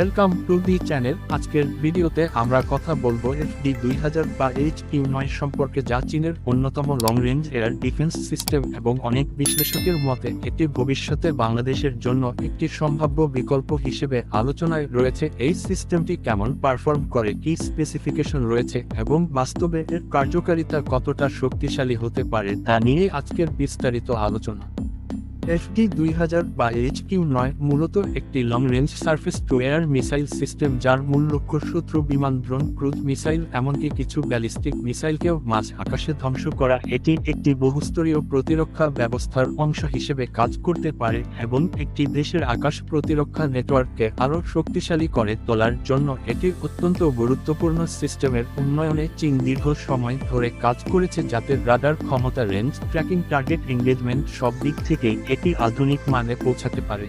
Welcome to the channel আজকের ভিডিওতে আমরা কথা বলব এফডি দুই হাজার বা এইচ কিউ নয় সম্পর্কে যা চীনের অন্যতম long range air defence system এবং অনেক বিশ্লেষকের মতে এটি ভবিষ্যতে বাংলাদেশের জন্য একটি সম্ভাব্য বিকল্প হিসেবে আলোচনায় রয়েছে। এই সিস্টেমটি কেমন পারফর্ম করে, কি স্পেসিফিকেশন রয়েছে এবং বাস্তবে এর কার্যকারিতা কতটা শক্তিশালী হতে পারে তা নিয়ে আজকের বিস্তারিত আলোচনা। এফডি দুই হাজার বা এইচ কিউ নয় মূলত একটি long range surface to air missile system যার মূল লক্ষ্য শত্রু বিমান ড্রোন ক্রুজ মিসাইল এমনকি কিছু ব্যালিস্টিক মিসাইলকেও মাঝ আকাশে ধ্বংস করা। এটি একটি বহুস্তরীয় প্রতিরক্ষা ব্যবস্থার অংশ হিসেবে কাজ করতে পারে এবং একটি দেশের আকাশ প্রতিরক্ষা নেটওয়ার্ককে আরও শক্তিশালী করে তোলার জন্য এটি অত্যন্ত গুরুত্বপূর্ণ সিস্টেমের উন্নয়নে চীন দীর্ঘ সময় ধরে কাজ করেছে যাতে রাডার ক্ষমতা রেঞ্জ ট্র্যাকিং টার্গেট এঙ্গেজমেন্ট সব দিক থেকেই এটি আধুনিক মানে পৌঁছাতে পারে।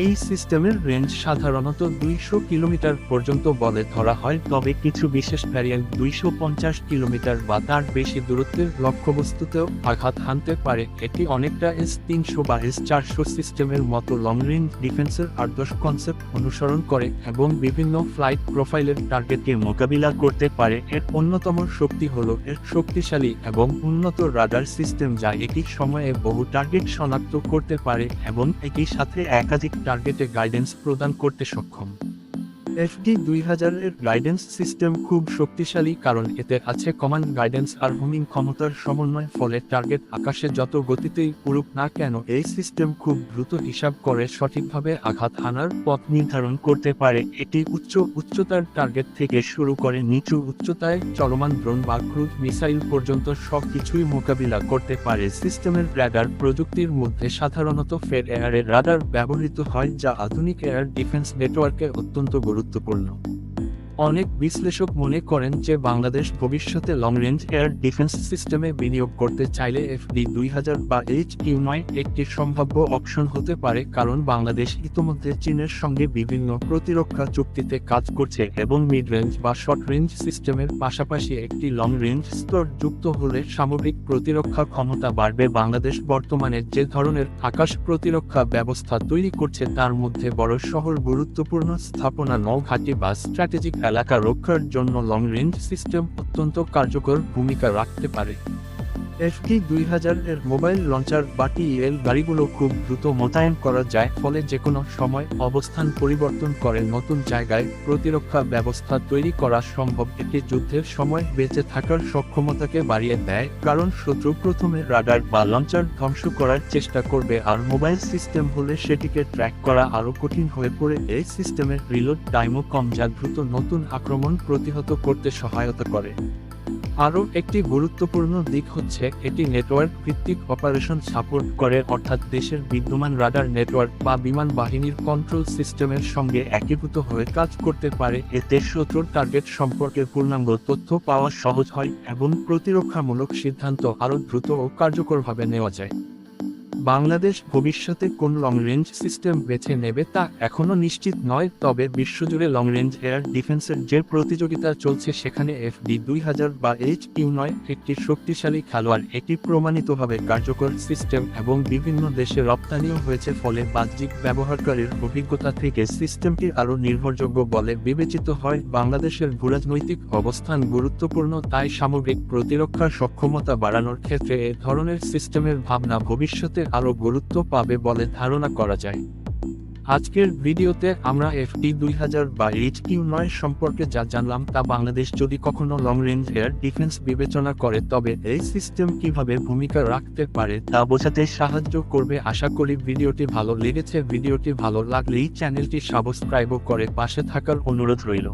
এই সিস্টেমের রেঞ্জ সাধারণত দুইশো কিলোমিটার পর্যন্ত বলে ধরা হয়, তবে কিছু বিশেষ ভ্যারিয়েন্ট দুইশো পঞ্চাশ কিলোমিটার বা তার বেশি দূরত্বের লক্ষ্যবস্তুতেও আঘাত হানতে পারে। এটি অনেকটা এস তিনশো বা এস চারশো সিস্টেমের মতো লং রেঞ্জ ডিফেন্সের আদর্শ কনসেপ্ট অনুসরণ করে এবং বিভিন্ন ফ্লাইট প্রোফাইলের টার্গেটকে মোকাবিলা করতে পারে। এর অন্যতম শক্তি হল এর শক্তিশালী এবং উন্নত রাডার সিস্টেম যা একই সময়ে বহু টার্গেট শনাক্ত করতে পারে এবং একই সাথে একাধিক টার্গেটে গাইডেন্স প্রদান করতে সক্ষম। এফডি দুই হাজারের গাইডেন্স সিস্টেম খুব শক্তিশালী কারণ এতে আছে কমান্ড গাইডেন্স আর হোমিং ক্ষমতার সমন্বয় ফলে টার্গেট আকাশে যত গতিতেই উড়ুক না কেন এই সিস্টেম খুব দ্রুত হিসাব করে সঠিকভাবে আঘাত হানার পথ নির্ধারণ করতে পারে। এটি উচ্চ উচ্চতার টার্গেট থেকে শুরু করে নিচু উচ্চতায় চলমান ড্রোন বা ক্রুজ মিসাইল পর্যন্ত সব কিছুই মোকাবিলা করতে পারে। সিস্টেমের রাডার প্রযুক্তির মধ্যে সাধারণত ফের এয়ারের রাডার ব্যবহৃত হয় যা আধুনিক এয়ার ডিফেন্স নেটওয়ার্কে অত্যন্ত গুরুত্বপূর্ণ অনেক বিশ্লেষক মনে করেন যে বাংলাদেশ ভবিষ্যতে লং রেঞ্জ এয়ার ডিফেন্স সিস্টেমে বিনিয়োগ করতে চাইলে এফডি দুই হাজার বা এইচ কিউ নয় একটি সম্ভাব্য অপশন হতে পারে কারণ বাংলাদেশ ইতোমধ্যে চীনের সঙ্গে বিভিন্ন প্রতিরক্ষা চুক্তিতে কাজ করছে এবং মিড রেঞ্জ বা শর্ট রেঞ্জ সিস্টেমের পাশাপাশি একটি লং রেঞ্জ স্তর যুক্ত হলে সামগ্রিক প্রতিরক্ষা ক্ষমতা বাড়বে। বাংলাদেশ বর্তমানে যে ধরনের আকাশ প্রতিরক্ষা ব্যবস্থা তৈরি করছে তার মধ্যে বড় শহর গুরুত্বপূর্ণ স্থাপনা নৌঘাটি বা স্ট্র্যাটেজিক এলাকা রক্ষার জন্য লং রেঞ্জ সিস্টেম অত্যন্ত কার্যকর ভূমিকা রাখতে পারে। এফটি দুই হাজার এর মোবাইল লঞ্চার বা টিএল গাড়িগুলো খুব দ্রুত মোতায়েন করা যায়, ফলে যে কোনো সময় অবস্থান পরিবর্তন করে নতুন জায়গায় প্রতিরক্ষা ব্যবস্থা তৈরি করা সম্ভব। এটি যুদ্ধের সময় বেঁচে থাকার সক্ষমতাকে বাড়িয়ে দেয়, কারণ শত্রু প্রথমে রাডার বা লঞ্চার ধ্বংস করার চেষ্টা করবে আর মোবাইল সিস্টেম হলে সেটিকে ট্র্যাক করা আরও কঠিন হয়ে পড়ে। এই সিস্টেমের রিলোড টাইমও কম, যা দ্রুত নতুন আক্রমণ প্রতিহত করতে সহায়তা করে। আরও একটি গুরুত্বপূর্ণ দিক হচ্ছে এটি নেটওয়ার্ক ভিত্তিক অপারেশন সাপোর্ট করে, অর্থাৎ দেশের বিদ্যমান রাডার নেটওয়ার্ক বা বিমান বাহিনীর কন্ট্রোল সিস্টেমের সঙ্গে একীভূত হয়ে কাজ করতে পারে। এতে শত্রুর টার্গেট সম্পর্কে পূর্ণাঙ্গ তথ্য পাওয়া সহজ হয় এবং প্রতিরক্ষামূলক সিদ্ধান্ত আরও দ্রুত ও কার্যকরভাবে নেওয়া যায়। বাংলাদেশ ভবিষ্যতে কোন লং রেঞ্জ সিস্টেম বেছে নেবে তা এখনও নিশ্চিত নয়, তবে বিশ্বজুড়ে লং রেঞ্জ এয়ার ডিফেন্সের যে প্রতিযোগিতা চলছে সেখানে এফডি দুই হাজার বা এইচ কিউ নয়, একটি শক্তিশালী খেলোয়াড় এটি প্রমাণিতভাবে কার্যকর সিস্টেম এবং বিভিন্ন দেশে রপ্তানিও হয়েছে ফলে বাহ্যিক ব্যবহারকারীর অভিজ্ঞতা থেকে সিস্টেমটি আরও নির্ভরযোগ্য বলে বিবেচিত হয় বাংলাদেশের ভূরাজনৈতিক অবস্থান গুরুত্বপূর্ণ, তাই সামগ্রিক প্রতিরক্ষার সক্ষমতা বাড়ানোর ক্ষেত্রে এ ধরনের সিস্টেমের ভাবনা ভবিষ্যতে আরও গুরুত্ব পাবে বলে ধারণা করা যায়। আজকের ভিডিওতে আমরা এফটি দুই হাজার বা এইচ কিউ নয় সম্পর্কে যা জানলাম তা বাংলাদেশ যদি কখনো লং রেঞ্জ এয়ার ডিফেন্স বিবেচনা করে, তবে এই সিস্টেম কীভাবে ভূমিকা রাখতে পারে তা বোঝাতে সাহায্য করবে। আশা করি ভিডিওটি ভালো লেগেছে। ভিডিওটি ভালো লাগলেই চ্যানেলটি সাবস্ক্রাইবও করে পাশে থাকার অনুরোধ রইল।